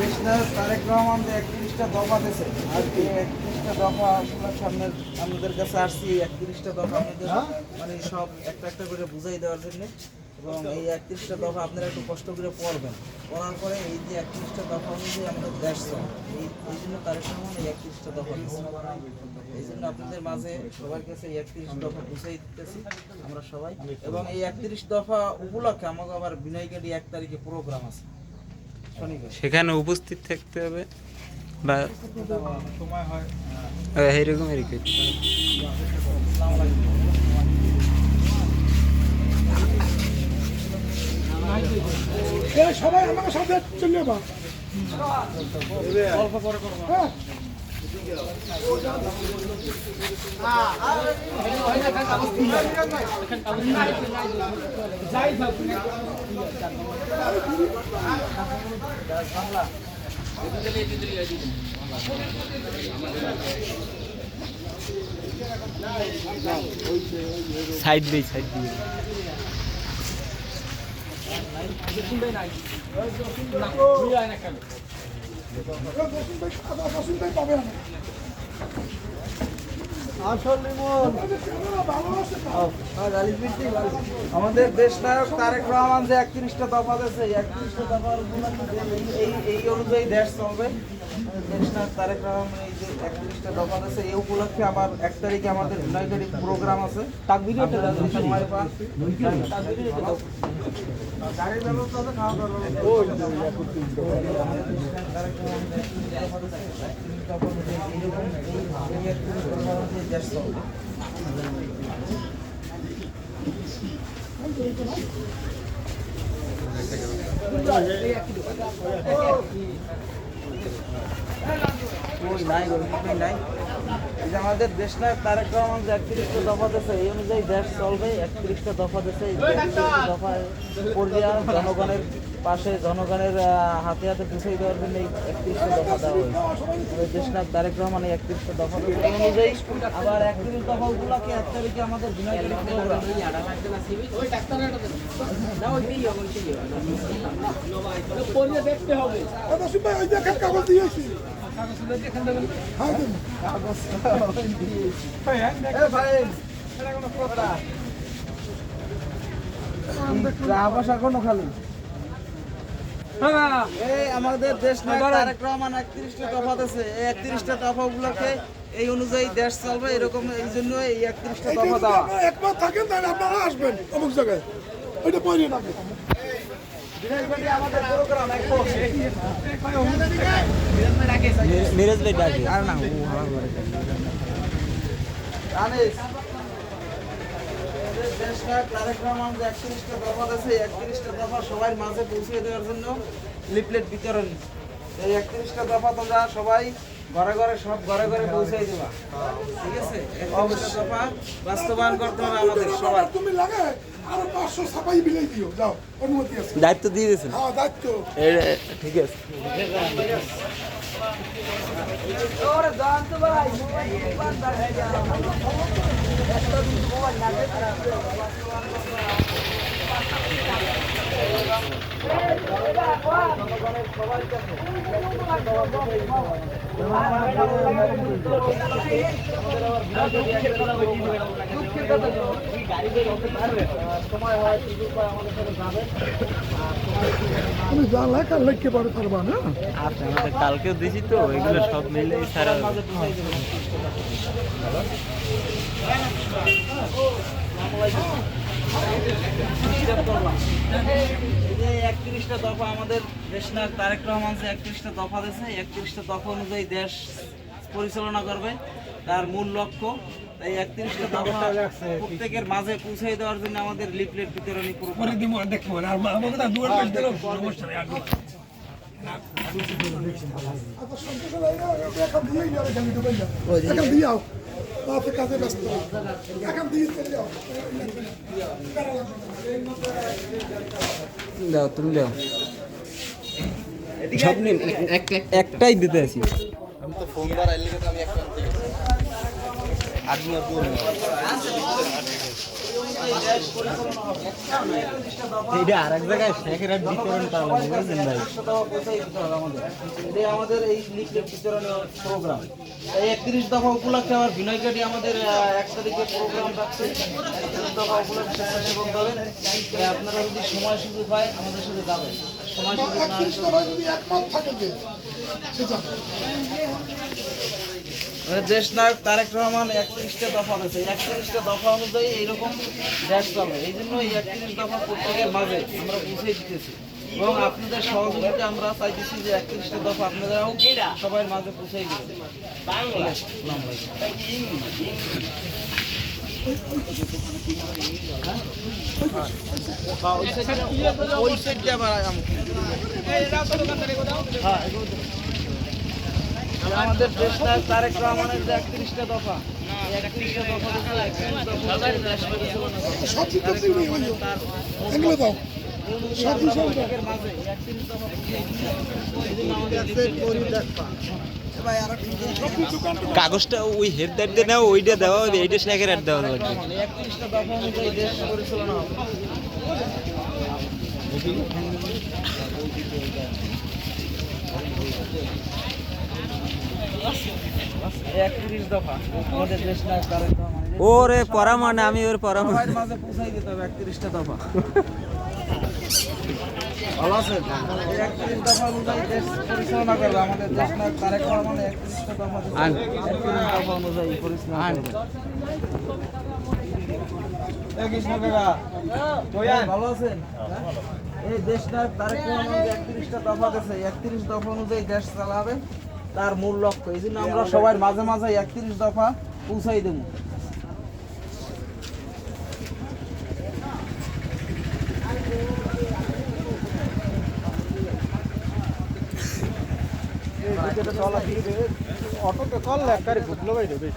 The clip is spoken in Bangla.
দেশনায়ক তারেক রহমান যে একত্রিশটা দফা দিয়েছে। আর এই একত্রিশটা দফা আসলে সামনে আমাদের কাছে আসছি একত্রিশটা দফা আমাদের মানে সব একটা একটা করে বুঝাই দেওয়ার জন্য। এবং এই একত্রিশটা দফা আপনারা একটু কষ্ট করে পড়বেন। পড়ার পরে এই যে একত্রিশটা দফা অনুযায়ী আমাদের দেশ চলে এই এই জন্য তারেক রহমান এই একত্রিশটা দফা দিয়েছে। এই জন্য আপনাদের মাঝে সবার কাছে এই একত্রিশ দফা বুঝাই দিতেছি আমরা সবাই। এবং এই একত্রিশ দফা উপলক্ষে আমাকে আবার বিনয়গাড়ি এক তারিখে প্রোগ্রাম আছে। সেখানে উপস্থিত থাকতে হবে বা সময় এইরকম সবাই আমাকে সাথে চলে যাবা। অল্প পরে করব। হ্যাঁ। সাইড বাই সাইড দিয়ে। না আছে আমাদের দেশ নায়ক তারেক রহমান যে একত্রিশটা দফা দিয়েছে একত্রিশটা দফার এই অনুযায়ী দেশ চলবে। তারেক রহমান এই যে একত্রিশটা দফা দিয়েছে এই উপলক্ষে আমার এক তারিখে আমাদের ইউনাইটেড প্রোগ্রাম আছে। সময় পান গাড়ির ব্যবস্থা ওই নাই গো, নাই এই যে আমাদের দেশ নায়ক তারেক রহমান যে একত্রিশটা দফা দিয়েছে এই অনুযায়ী দেশ চলবে একত্রিশটা দফা দিয়েছে। এই একত্রিশটা জনগণের পাশে জনগণের হাতে হাতে পৌঁছে দেওয়ার জন্য এই একত্রিশটা দফা দেওয়া হয়েছে। ওই দেশ নায়ক তারেক রহমান এই একত্রিশটা দফা এই অনুযায়ী আবার একত্রিশ দফাগুলোকে এক তারিখে আমাদের বিনয়কারী প্রোগ্রাম দাদা হ্যাঁ আমাদের দেশ রহমান একত্রিশটা দফা দিয়েছে এই একত্রিশটা দফা গুলোকে এই অনুযায়ী দেশ চলবে এরকম এই জন্য এই একত্রিশটা যদি দেওয়া থাকেন তাহলে আপনারা আসবেন অমুক জায়গায় ওইটা রাখবেন এক ভাই ডাকে। আর না দফা সবাই মাঝে পৌঁছে দেওয়ার জন্য লিফলেট বিতরণ এই একত্রিশটা দফা তোমরা সবাই ঘরে ঘরে সব ঘরে ঘরে পৌঁছে দেবা ঠিক আছে একত্রিশটা দফা বাস্তবায়ন করতে হবে আমাদের সবার তুমি লাগে আরও পাঁচশো সাপাই বিলাই দিও। যাও অনুমতি আছে। দায়িত্ব দিয়ে দিয়েছেন? হ্যাঁ দায়িত্ব। ঠিক আছে। সময় হয় হয় তুমি যা না আচ্ছা আমাদের কালকেও দিছি তো এগুলো সব মিলে সারা একত্রিশটা দফা আমাদের দেশ নায়ক তারেক রহমান যে একত্রিশটা দফা দিয়েছে একত্রিশটা দফা অনুযায়ী দেশ পরিচালনা করবে তার মূল লক্ষ্য। তাই একত্রিশটা দফা প্রত্যেকের মাঝে পৌঁছে দেওয়ার জন্য আমাদের লিফলেট বিতরণী পুরো যাও কাজে ব্যস্ত এখন দিয়ে চলে যাও। দাও তুমি দাও। সব নিন একটাই দিতে আছি। অনুযায়ী দেশ পরিচালনা হবে আমি একটা এইটা আর এক জায়গায় শেখের আর বিতরণ করা বুঝলেন ভাই? আমাদের এই লিখলে বিতরণীয় প্রোগ্রাম এই একত্রিশ দফা উপলক্ষে আমার বিনয় কাটি আমাদের এক তারিখে প্রোগ্রাম রাখছে। একত্রিশ দফা উপলক্ষে স্বেচ্ছাসেবক দলের। আপনারা যদি সময় সুযোগ হয় আমাদের সাথে যাবেন। সময় সুযোগ না হলে একত্রিশ দফায় যদি একমত থাকে যে সেটা মানে দেশ নায়ক তারেক রহমান একত্রিশটা দফা দিয়েছে একত্রিশটা দফা অনুযায়ী এইরকম দেশ চলবে এই জন্য এই একত্রিশ দফা প্রত্যেকের মাঝে আমরা বুঝে দিতেছি এবং আপনাদের সহযোগিতা আমরা চাইতেছি যে একত্রিশটা দফা আপনারাও সবাই মাঝে পৌঁছে আছে, আলাইকুম। হ্যাঁ, ওই হ্যাঁ। আমাদের দেশ নায়ক তারেক রহমানের যে একত্রিশটা দফা একত্রিশটা হবে। কাগজটা ওই হেডদার দিয়ে নাও ওইটা দেওয়া হবে এইটা শেখের আর দেওয়া এই একত্রিশটা দফা অনুযায়ী দেশ পরিচালনা হবে দফা আমাদের দেশ নায়ক তারেক রহমান এই যে ওরে পড়া মানে আমি ওর সবাই মাঝে পৌঁছাই দিতে হবে একত্রিশটা দফা। ভালো এই একত্রিশ দফা অনুযায়ী দেশ পরিচালনা করবে। আমাদের দেশ নায়ক তারেক রহমান একত্রিশটা দফা একত্রিশ দফা অনুযায়ী পরিচালনা করবে। ভালো আছেন? এই দেশ নায়ক তারেক রহমান যে একত্রিশটা দফা দিয়েছে একত্রিশ দফা অনুযায়ী দেশ চালাবে। তার মূল লক্ষ্য। এই জন্য আমরা সবাই মাঝে মাঝে একত্রিশ দফা পৌঁছাই দেবো। অটোতে চললে একবারে ঘুরলো বাইরে বেশ।